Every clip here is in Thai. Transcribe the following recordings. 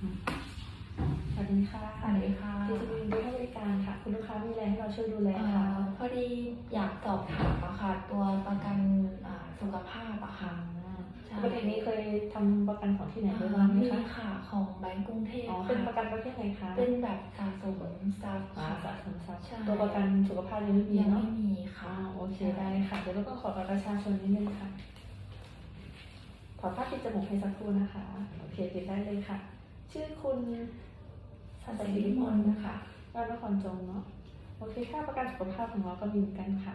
สวัสดีค่ะสวัสดีค่ะดิฉันยินดีให้บริการค่ะ คุณลูกค้ามีอะไรให้เราช่วยดูแลเอ่ค่ะอพอดีอยากสอบถามอะค่ะ ตัวประกันอ่าสุขภาพอะค่ะใช่ปกตินี้เคยทำประกันของที่ไหนไว้บ้างไหมมีคะ ค่ะของแบงก์กรุงเทพอ๋อค่ะเป็นประกันประเภทไหนคะเป็นแบบสะสมทรัพย์อ่าค่ะ สะสมทรัพย์ใช่ ตัวประกันสุขภาพยังไม่มียังเนาะไม่มีอ่าค่ะโอเคได้ค่ะ เดี๋ยวเราก็ขอบัตรประชาชนนิดนึงค่ะ ขอภาพปิดจมูกให้สักครู่นะคะ โอเคปิดได้เลยค่ะ ชื่อคุณสันติวิมลนะคะบ้านนครจงเนาะโอเคค่าประกันสุขภาพของเราก็มีเหมือนกันค่ะ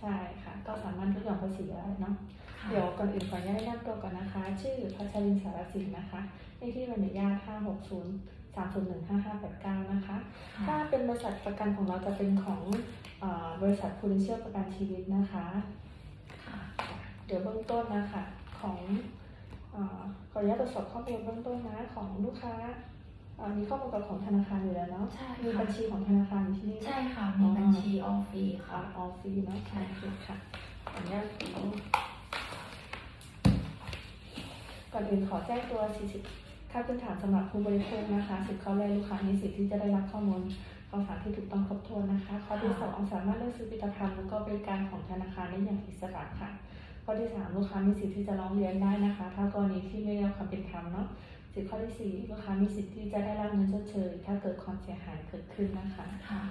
ใช่ค่ะ ก็สามารถลดหย่อนภาษีได้เนาะค่ะเดี๋ยวก่อนอื่นขออนุญาตแนะนำตัวก่อนนะคะ ชื่อพัชรินสารสินนะคะเลขที่บัญชีญาติ560 301 5589 นะคะ ถ้าค่ะเป็นบริษัทประกันของเราจะเป็นของเออบริษัทพูลิเชียประกันชีวิตนะคะค่ะเดี๋ยวเบื้องต้นนะคะของเออ ขออนุญาตตรวจสอบข้อมูลเบื้องต้นนะของลูกค้าเอ่อมีข้อมูลกับของธนาคารอยู่แล้วเนาะใช่มีค่ะบัญชีของธนาคารอยู่ที่นี่ใช่ค่ะ มีบัญชีออฟฟีค่ะค่ะออฟฟีเนาะใช่ค่ะขออนุญาตขอก่อนอื่นขอแจ้งตัว 40ค่าพื้นฐานสำหรับผู้บริโภคนะคะสิทธิ์ข้อแรกลูกค้ามีสิทธิ์ที่จะได้รับข้อมูลข่าวสารที่ถูกต้องครบถ้วนนะคะ ข้อที่สองสามารถเลือกซื้อผลิตภัณฑ์แล้วก็บริการของธนาคารได้อย่างอิสระค่ะ ข้อที่สามลูกค้ามีสิทธิ์ที่จะร้องเรียนได้นะคะ ถ้ากรณีที่ไม่ได้รับความเป็นธรรมเนาะสิทธิ์ข้อที่สี่ลูกค้ามีสิทธิ์ที่จะได้รับเงินชดเชย ถ้าเกิดความเสียหายเกิดขึ้นนะคะค่ะ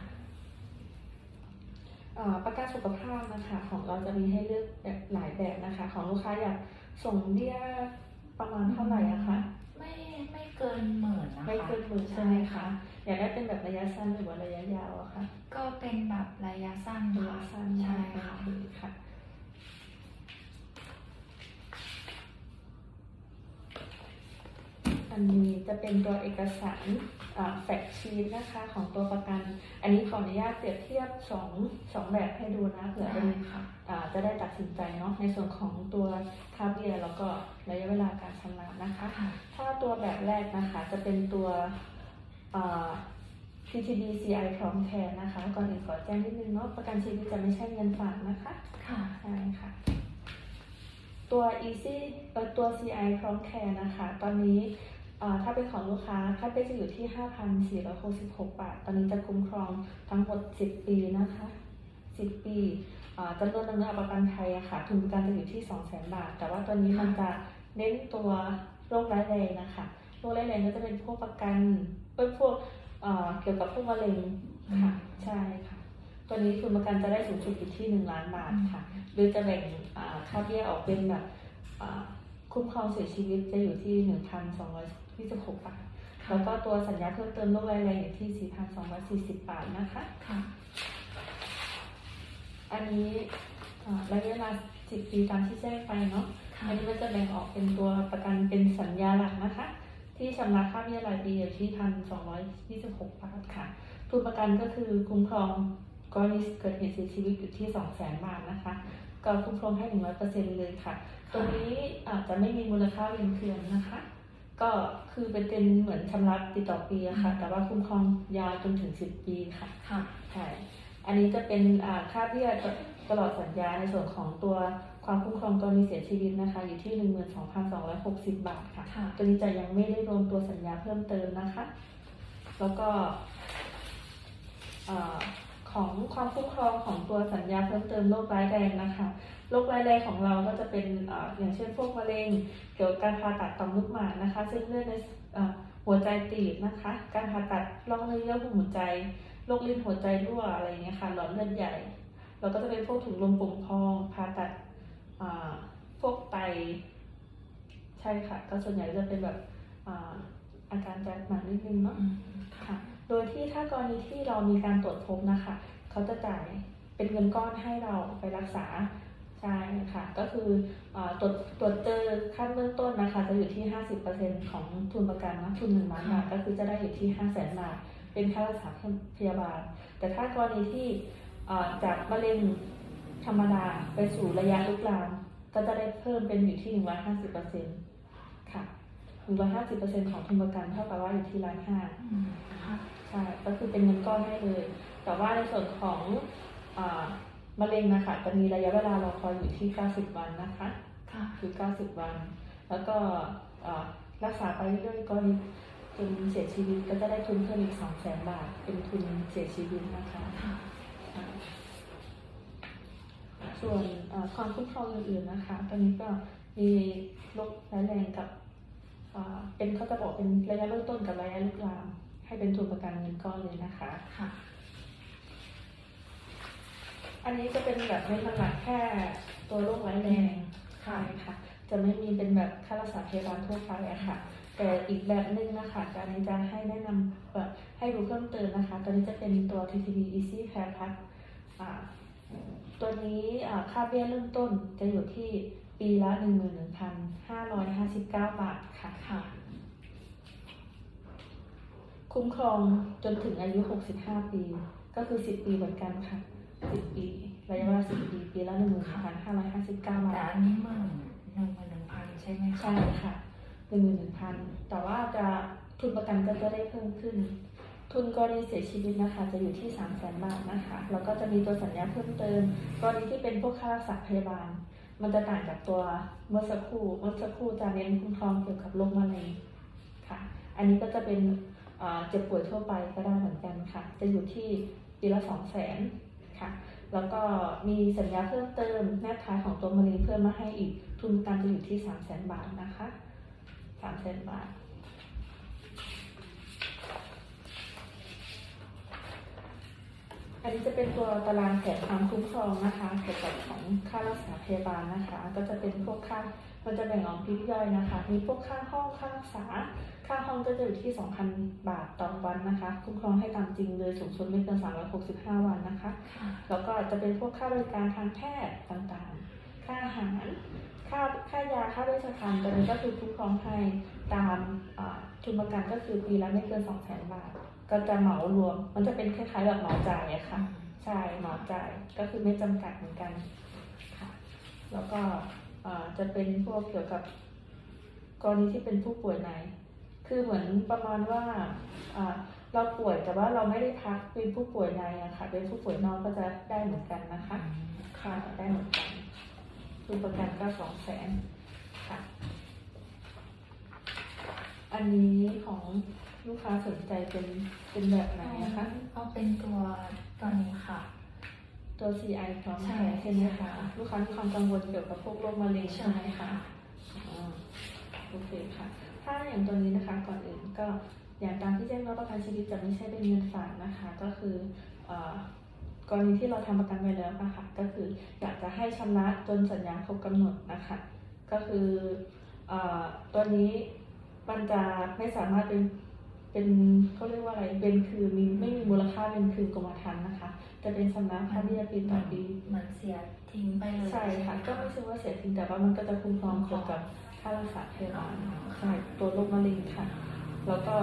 เอ่อประกันสุขภาพนะคะของเราจะมีให้เลือกแบบหลายแบบนะคะ ของลูกค้าอยากส่งเบี้ยประมาณเท่าไหร่อะคะไม่ไม่เกินหมื่นนะคะไม่เกินหมื่นใช่ไหมคะอยากได้เป็นแบบระยะสั้นหรือว่าระยะยาวอะคะก็เป็นแบบระยะสั้นระค่ะยะสั้นใช่ค่ะ โอเคค่ะอันนี้จะเป็นตัวเอกสารแฟกชีตนะคะของตัวประกัน อันนี้ขออนุญาตเปรียบเทียบสองสองแบบให้ดูนะเผื่อเป็นได้ค่ะอ่าจะได้ตัดสินใจเนาะในส่วนของตัวค่าเบี้ยแล้วก็ระยะเวลาการชำระนะคะค่ะถ้าตัวแบบแรกนะคะจะเป็นตัวอ่า PTB CI พร้อมแทนนะคะ ก่อนอื่นขอแจ้งนิดนึงเนาะประกันชีวิตจะไม่ใช่เงินฝากนะคะ ค่ะใช่ค่ะตัว Easy เอ่อตัว CI พร้อมแคร์นะคะ ตอนนี้เอ่อ ถ้าเป็นของลูกค้าค่าเบี้ยจะอยู่ที่ 5,466 บาท ตอนนี้จะคุ้มครองทั้งหมด 10 ปีนะคะ 10 ปีจำนวนเนินประกันภัยอะค่ะทุนประกันจะอยู่ที่ 200,000 บาท แต่ว่าตอนนี้มันจะเน้นตัวโรคร้ายแรงนะคะโรคร้ายแรงก็จะเป็นพวกประกันเป็นพวกเกี่ยวกับพวกมะเร็งค่ะใช่ค่ะ ตัวนี้ทุนประกันจะได้สูงสุดอยู่ที่ 1 ล้านบาทค่ะ โดยจะแบ่งค่าเบี้ยออกเป็นแบบ คุ้มครองเสียชีวิตจะอยู่ที่ 1,226 บาท แล้วก็ตัวสัญญาเพิ่มเติมโรคร้ายแรงอยู่ที่ 4,240 บาทนะคะ ค่ะ อันนี้อ่าระยะเวลา 10 ปีตามที่แจ้งไปเนาะ ค่ะ อันนี้มันจะแบ่งออกเป็นตัวประกันเป็นสัญญาหลักนะคะ ที่ชำระค่าเบี้ยรายปีอยู่ที่ 1,226 บาทค่ะ ทุนประกันก็คือคุ้มครองกรณีเกิดเหตุเสียชีวิตอยู่ที่ 200,000 บาทนะคะ ก็คุ้มครองให้100%เลยค่ะตัวนี้อาจจะไม่มีมูลค่าเวียนเคืองนะคะ ก็คือเป็นเป็นเหมือนชำระติดต่อปีอะค่ะ แต่ว่าคุ้มครองยาวจนถึง10ปีค่ะค่ะใช่อันนี้จะเป็นอ่าค่าเบี้ยตลอดสัญญาในส่วนของตัวความคุ้มครองกรณีเสียชีวิตนะคะ อยู่ที่ 12,260 บาทค่ะค่ะตัวนี้จะยังไม่ได้รวมตัวสัญญาเพิ่มเติมนะคะ แล้วก็เอ่อ ของความคุ้มครองของตัวสัญญาเพิ่มเติมโรคร้ายแรงนะคะโรคร้ายแรงของเราก็จะเป็นออย่างเช่นพวกมะเร็งเกี่ยวกับการผ่าตัดต่อมลูกหมากนะคะเส้นเลือดในหัวใจตีบนะคะ การผ่าตัดร่องเนื้อเยื่อหุ้มหัวใจโรคลิ้นหัวใจรั่วอะไรอย่างเงี้ยค่ะหลอดเลือดใหญ่แล้วก็จะเป็นพวกถุงลมโป่งพองผ่าตัดพวกไตใช่ค่ะ ก็ส่วนใหญ่จะเป็นแบบอาอาการจะหนักนิดนึงเนาะ โดยที่ถ้ากรณีที่เรามีการตรวจพบนะคะ เขาจะจ่ายเป็นเงินก้อนให้เราไปรักษาใช่ค่ะ ก็คืออาตรวจตรวจเจอขั้นเบื้องต้นนะคะ จะอยู่ที่ 50%ของทุนประกันนะทุนหนึ่งล้านบาทก็คือจะได้อยู่ที่ 5 0 0 0 0 0บาทเป็นค่ารักษาพยาบาล แต่ถ้ากรณีที่อ่าจากมะเร็งธรรมดาไปสู่ระยะลุกลามก็จะได้เพิ่มเป็นอยู่ที่ 150%ค่ะ 150%ของทุนประกันเท่ากับว่าอยู่ที่ล้านห้าอืมค่ะ ใช่ก็คือเป็นเงินก้อนให้เลย แต่ว่าในส่วนของอามะเร็งนะคะจะมีระยะเวลารอคอยอยู่ที่ 90 วันนะคะค่ะคือ 90 วัน แล้วก็อ่ารักษาไปเรื่อยๆกรณีจนเสียชีวิตก็จะได้ทุนเพิ่มอีกสองแสนบาท เป็นทุนเสียชีวิตนะคะค่ะส่วนเอ่อความคุ้มครองอื่นๆนะคะ ตอนนี้ก็มีโรคร้ายแรงกับเอ่อเป็นเขาจะบอกเป็นระยะเริ่มต้นกับระยะลุกลาม ให้เป็นทุนประกันเงินก้อนเลยนะคะค่ะ อันนี้จะเป็นแบบไม่น้ำหนักแค่ตัวโรคร้ายแรงใช่ค่ะ จะไม่มีเป็นแบบค่ารักษาพยาบาลทั่วไปอะค่ะ แต่อีกแบบหนึงนะคะการนี้จะให้แนะนำแบบให้รู้เพิ่มเติมนะคะตัวนี้จะเป็นตัว TCB Easy Care Plus อ่าตัวนี้อ่าค่าเบี้ยเริ่มต้นจะอยู่ที่ปีละ 11,559 บาทค่ะ ค่ะคุ้มครองจนถึงอายุ 65 ปี ก็คือ 10 ปีเหมือนกันค่ะ 10 ปีระยะเวลา10 ปี ปีละ11,559บาแต่ทอันนี้หมื่นหนึ่งหมื่นหนึ่งพันใช่ไหมคะใช่ค่ะหนึ่งหมื่นหนึ่งพันแต่ว่าจะทุนประกันก็จะได้เพิ่มขึ้น ทุนกรณีเสียชีวิตนะคะ จะอยู่ที่สามแสนบาทนะคะ แล้วก็จะมีตัวสัญญาเพิ่มเติม กรณีที่เป็นพวกค่ารักษาพยาบาล มันจะต่างจากตัวเมื่อสักครู่ เมื่อสักครู่จะเน้นคุ้มครองเกี่ยวกับโรคมะเร็งค่ะ อันนี้ก็จะเป็น เจ็บป่วยทั่วไปก็ได้เหมือนกันค่ะ จะอยู่ที่ปีละสองแสนค่ะ แล้วก็มีสัญญาเพิ่มเติมแนบท้ายของตัวมะเร็งเพิ่มมาให้อีกทุนกันจะอยู่ที่สามแสนบาทนะคะสามแสนบาทอันนี้จะเป็นตัวตารางแผนความคุ้มครองนะคะเกี่ยวกับของค่ารักษาพยาบาลนะคะ ก็จะเป็นพวกค่ามันจะแบ่งออกปลีกย่อยนะคะ มีพวกค่าห้องค่ารักษา ค่าห้องก็จะอยู่ที่ 2,000 บาทต่อวันนะคะ คุ้มครองให้ตามจริงเลยสูงสุดไม่เกิน 365 วันนะคะค่ะแล้วก็จะเป็นพวกค่าบริการทางแพทย์ต่างๆ ค่าอาหาร ค่าค่ายา ค่าเวชภัณฑ์ตัวนี้ก็คือคุ้มครองให้ตามอ่าทุนประกันก็คือปีละไม่เกิน 2 0 0 0 0 0 บาท ก็จะเหมารวม มันจะเป็นคล้ายๆแบบเหมาจ่ายอะค่ะ ใช่เหมาจ่าย ก็คือไม่จำกัดเหมือนกันค่ะ แล้วก็อ่าจะเป็นพวกเกี่ยวกับกรณีที่เป็นผู้ป่วยใน คือเหมือนประมาณว่าอ่าเราป่วยแต่ว่าเราไม่ได้พักเป็นผู้ป่วยในอะค่ะ เป็นผู้ป่วยนอกก็จะได้เหมือนกันนะคะ ค่ะได้เหมือนกันทุนประกันก็สองแสนค่ะ อันนี้ของลูกค้าสนใจเป็นเป็นแบบไหนนะคะ เอาเป็นตัวตัวนี้ค่ะ ตัว CI พร้อมใช่แชร์ใช่ไหมใช่คะค่ะลูกค้ามีความกังวลเกี่ยวกับพวกโรคมะเร็งใช่ไหมคะอ่า โอเคค่ะ ถ้าอย่างตัวนี้นะคะก่อนอื่นก็อย่างตามที่แจ้งว่าประกันชีวิตจะไม่ใช่เป็นเงินฝากนะคะ ก็คือเอ่อกรณีที่เราทำประกันไปแล้วนะคะก็คืออยากจะให้ชำระจนสัญญาครบกำหนดนะคะ ก็คือเอ่อตัวนี้มันจะไม่สามารถเป็นเป็นเขาเรียกว่าอะไรเป็นคือมีไม่มีมูลค่าเป็นคืนกรมธรรม์นะคะ จะเป็นชำระค่าเบี้ยปีต่อปีเหมือนเสียทิ้งไปเลยใช่ค่ะไหมก็ไม่ใช่ว่าเสียจริงแต่ว่ามันก็จะคุ้มครองเกี่ยวกับ ค่ารักษาพยาบาลใช่ตัวโรคมะเร็งค่ะ แล้วก็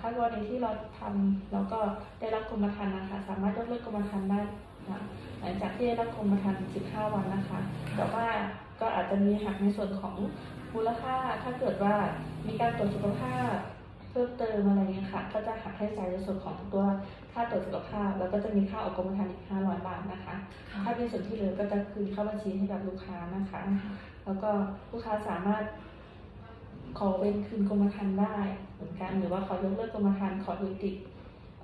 ถ้ากรณีที่เราทำแล้วก็ได้รับกรมธรรม์นะคะ สามารถยกเลิกกรมธรรม์ได้นะหลังจากที่ได้รับกรมธรรม์15 วันนะคะ แต่ว่าก็อาจจะมีหักในส่วนของมูลค่าถ้าเกิดว่ามีการตรวจสุขภาพ พิ่มเติมอะไรเงี้ยค่ะ ก็จะหักให้จ่ายในส่วนของตัวค่าตรวจสุขภาพ แล้วก็จะมีค่าออกกรมธรรม์อีก500 บาทนะคะค่ะถ้าเป็นส่วนที่เหลือก็จะคืนเข้าบัญชีให้กับลูกค้านะคะ แล้วก็ลูกค้าสามารถขอเป็นคืนกรมธรรม์ได้เหมือนกัน หรือว่าขอยกเลิกกรมธรรม์ขอยุติ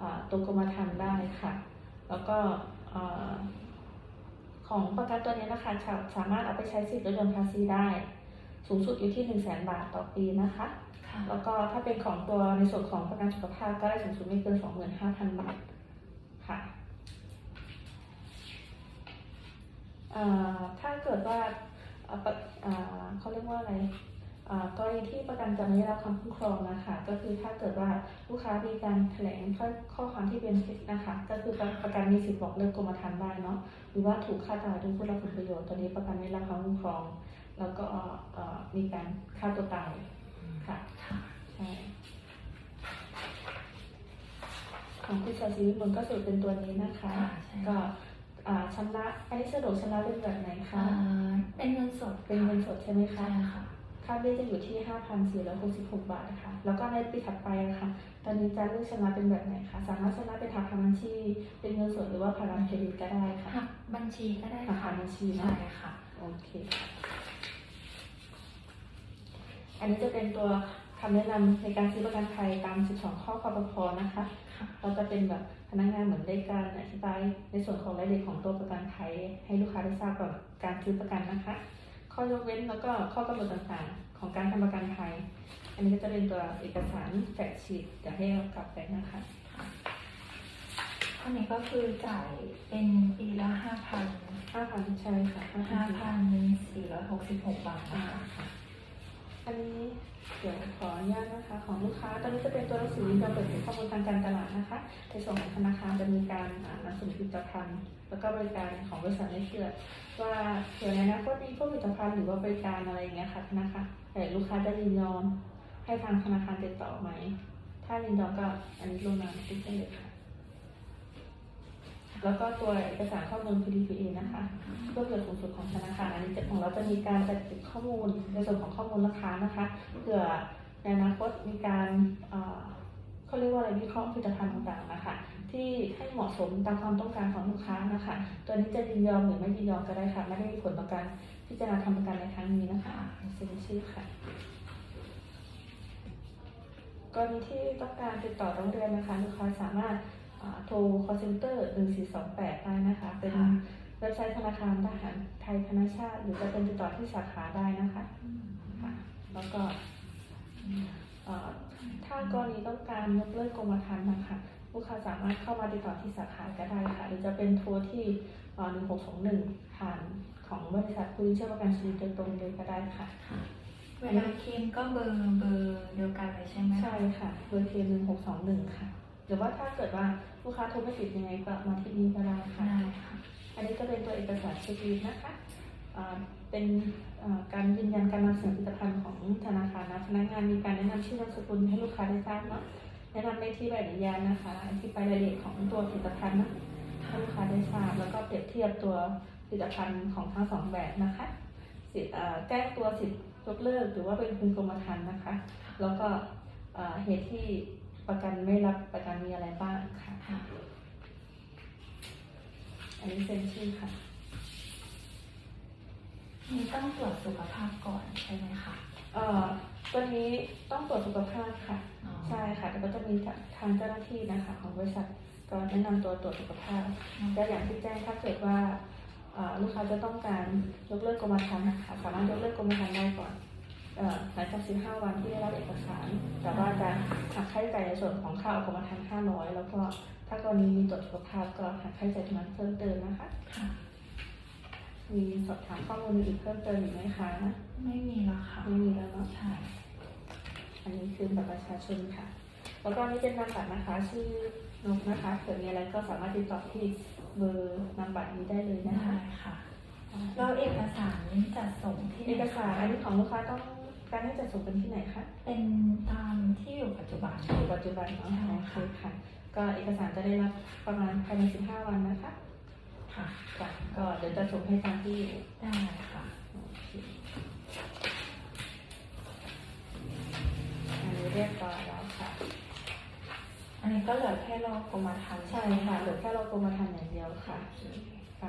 อ่าตัวกรมธรรม์ได้ค่ะ แล้วก็อ่าของประกันตัวนี้นะคะสาสามารถเอาไปใช้สิทธิ์ลดหย่อนภาษีได้ สูงสุดอยู่ที่1 0 0 0 0แบาทต่อปีนะคะค่ะแล้วก็ถ้าเป็นของตัวในส่วนของประกันสุขภาพก็ได้สูงสุดไม่เกิน 25,000 บาทค่ะเอ่อถ้าเกิดว่าเอ่อปะเอ่อเขาเรียกว่าอะไรเอ่อกรณีที่ประกันจะไม่ได้รับความคุ้มครองนะคะก็คือถ้าเกิดว่าลูกค้ามีการแถลงข้อข้อความที่เป็นเท็จนะคะ ก็คือประกันมีสิทธิ์บอกเลิกกรมธรรม์ได้เนาะหรือว่าถูกฆ่าตายโดยผู้รับผลประโยชน์ตอนนี้ประกันไม่ได้รับความคุ้มครอง แล้วก็เอ่อมีการฆ่าตัวตายค่ะค่ะใช่ของคุณชาชีวิตมนต์ก็สรุปเป็นตัวนี้นะคะค่ะใช่ก็อ่าชำระอันนี้สะดวกชำระเป็นแบบไหนคะอ่าเป็นเงินสดเป็นเงินสดใช่ไหมคะใช่ค่ะค่าเบี้ยจะอยู่ที่ 5,466 บาทค่ะแล้วก็ในปีถัดไปอะค่ะตอนนี้จะเลือกชำระเป็นแบบไหนคะ สามารถชำระเป็นหักผ่านบัญชี เป็นเงินสดหรือว่าผ่านบัตรเครดิตก็ได้ค่ะหักบัญชีก็ได้หักค่ะผ่านบัญชีเนอะใช่ค่ะ โอเค อันนี้จะเป็นตัวคคำแนะนำในการซื้อประกันภัยตาม 12 ข้อคอปพนะคะค่ะเราจะเป็นแบบพนักงานเหมือนได้การอธิบายในส่วนของรายละเอียดของตัวประกันภัยให้ลูกค้าได้ทราบก่อนการซื้อประกันนะคะ ข้อยกเว้นแล้วก็ข้อกำหนดต่างๆ ของการทำประกันภัย อันนี้ก็จะเป็นตัวเอกสารแฟกชีตเดี๋ยวให้เรากลับไปนะคะอันนี้ก็คือจ่ายเป็นปีละห้าพัน5,000ใช่ค่ะห้าพันสี่ร้อยหกสิบหกบาทอ่านะคะค่ะ อันนี้เดี๋ยวขออนุญาตนะคะของลูกค้าตอนนี้จะเป็นตัวหนังสือยินยอมเปิดเผยข้อมูลทางการตลาดนะคะในส่วนของธนาคารจะมีการอ่านำเสนอผลิตภัณฑ์แล้วก็บริการของบริษัทในเครือว่าเผื่อในอนาคตมีพวกผลิตภัณฑ์หรือว่าบริการอะไรอย่างเงี้ยค่ะธนาคารแต่ลูกค้าจะยินยอมให้ทางธนาคารติดต่อไหม ถ้ายินยอมก็อันนี้ลงนามติ๊กได้เลยค่ะ แล้วก็ตัวเอกสารข้อมูล PDPA นะคะเพื่อประโยชน์สูงสุดของธนาคารอันนี้จะของเราจะมีการจัดเก็บข้อมูลในส่วนของข้อมูลลูกค้านะคะเผื่อในอนาคตมีการเขาเรียกว่าอะไรวิเคราะห์ผลิตภัณฑ์ต่างๆนะคะที่ให้เหมาะสมตามความต้องการของลูกค้านะคะตัวนี้จะยินยอมหรือไม่ยินยอมก็ได้ค่ะไม่ได้มีผลต่อการพิจารณาทำประกันในครั้งนี้นะคะเซ็นชื่อค่ะกรณีที่ต้องการติดต่อร้องเรียนนะคะลูกค้าสามารถ โทร call center 1428ได้นะคะ เป็นค่ะเว็บไซต์ธนาคารทหารไทยพาณชาติ หรือจะเป็นติดต่อที่สาขาได้นะคะค่ะแล้วก็เอ่อถ้ากรณีต้องการยกเลิกกรมธรรม์นะคะลูกค้าสามารถเข้ามาติดต่อที่สาขาก็ได้ค่ะ หรือจะเป็นโทรที่เอ่อ1621ผ่านของบริษัทคุณเชื่อประกันชีวิตโดยตรงเลยก็ได้ค่ะ เวลาเคลมก็เบอร์เบอร์เดียวกันเลยใช่ไหมคะใช่ค่ะ เบอร์เคหนึ่งหกสองหนึ่งค่ะห รือว่าถ้าเกิดว่าลูกค้าโทรไม่ติดยังไงก็มาที่นี่ก็ได้ค่ะ ได้ค่ะ อันนี้ก็เป็นตัวเอกสารเช็คลิสต์นะคะอ่าเป็นอ่าการยืนยันการนำเสนอผลิตภัณฑ์ของธนาคารนะพนักงานมีการแนะนำชื่อนามสกุลให้ลูกค้าได้ทราบเนาะแนะนำเลขที่ใบอนุญาตนะคะอธิบายรายละเอียดของตัวผลิตภัณฑ์นะให้ลูกค้าได้ทราบแล้วก็เปรียบเทียบตัวผลิตภัณฑ์ของทั้งสองแบบนะคะสิทธิ์อ่าแจ้งตัวสิทธิ์ยกเลิกหรือว่าเป็นคืนกรมธรรม์นะคะ แล้วก็อ่าเหตุที่ ประกันไม่รับประกันมีอะไรบ้างค่ะค่ะ อันนี้เซ็นชื่อค่ะ นี่ต้องตรวจสุขภาพก่อนใช่ไหมคะ เอ่อตัวนี้ต้องตรวจสุขภาพค่ะ อ๋อ ใช่ค่ะแต่ก็จะมีทางเจ้าหน้าที่นะคะ ของบริษัทก็แนะนำตัวตรวจสุขภาพก็อย่างที่แจ้งถ้าเกิดว่าเอ่อลูกค้าจะต้องการยกเลิกกรมธรรม์นะคะสามารถยกเลิกกรมธรรม์ได้ก่อนเอ่อ หลังจาก 15 วันที่ได้รับเอกสาร แต่ว่าจะหักค่าใช้จ่ายในส่วนของค่าออกกรมธรรม์500 แล้วก็ถ้ากรณีมีตรวจสุขภาพก็หักค่าใช้จ่ายตรงนั้นเพิ่มเติมนะคะค่ะ มีสอบถามข้อมูลอื่นเพิ่มเติมอีกไหมคะไม่มีแล้วค่ะไม่มีแล้วเนาะ ใช่อันนี้คือบัตรประชาชนค่ะ แล้วก็อันนี่เป็นนามบัตรนะคะ ชื่อนกนะคะเกิดมีอะไรก็สามารถติดต่อที่เบอร์นามบัตรนี้ได้เลยนะได้คะ ค่ะ แล้วเอกสารจัดส่งที่ไหนเอกสารอันนี้ของลูกค้าต้องการให้จัดส่งเป็นที่ไหนคะเป็นตามที่อยู่ปัจจุบันอยู่ปัจจุบันเนาะใช่โอเคค่ะค่ะ ก็เอกสารจะได้รับประมาณภายใน15 วันนะคะ ค่ะค่ะก็เดี๋ยวจะส่งให้ตามที่อยู่ได้ค่ะโอเคอันนี้เรียบร้อยแล้วค่ะ อันนี้ก็เหลือแค่รอกรมธรรม์ใช่ค่ะเหลือแค่เรากรมธรรม์อย่างเดียวค่ะโอเค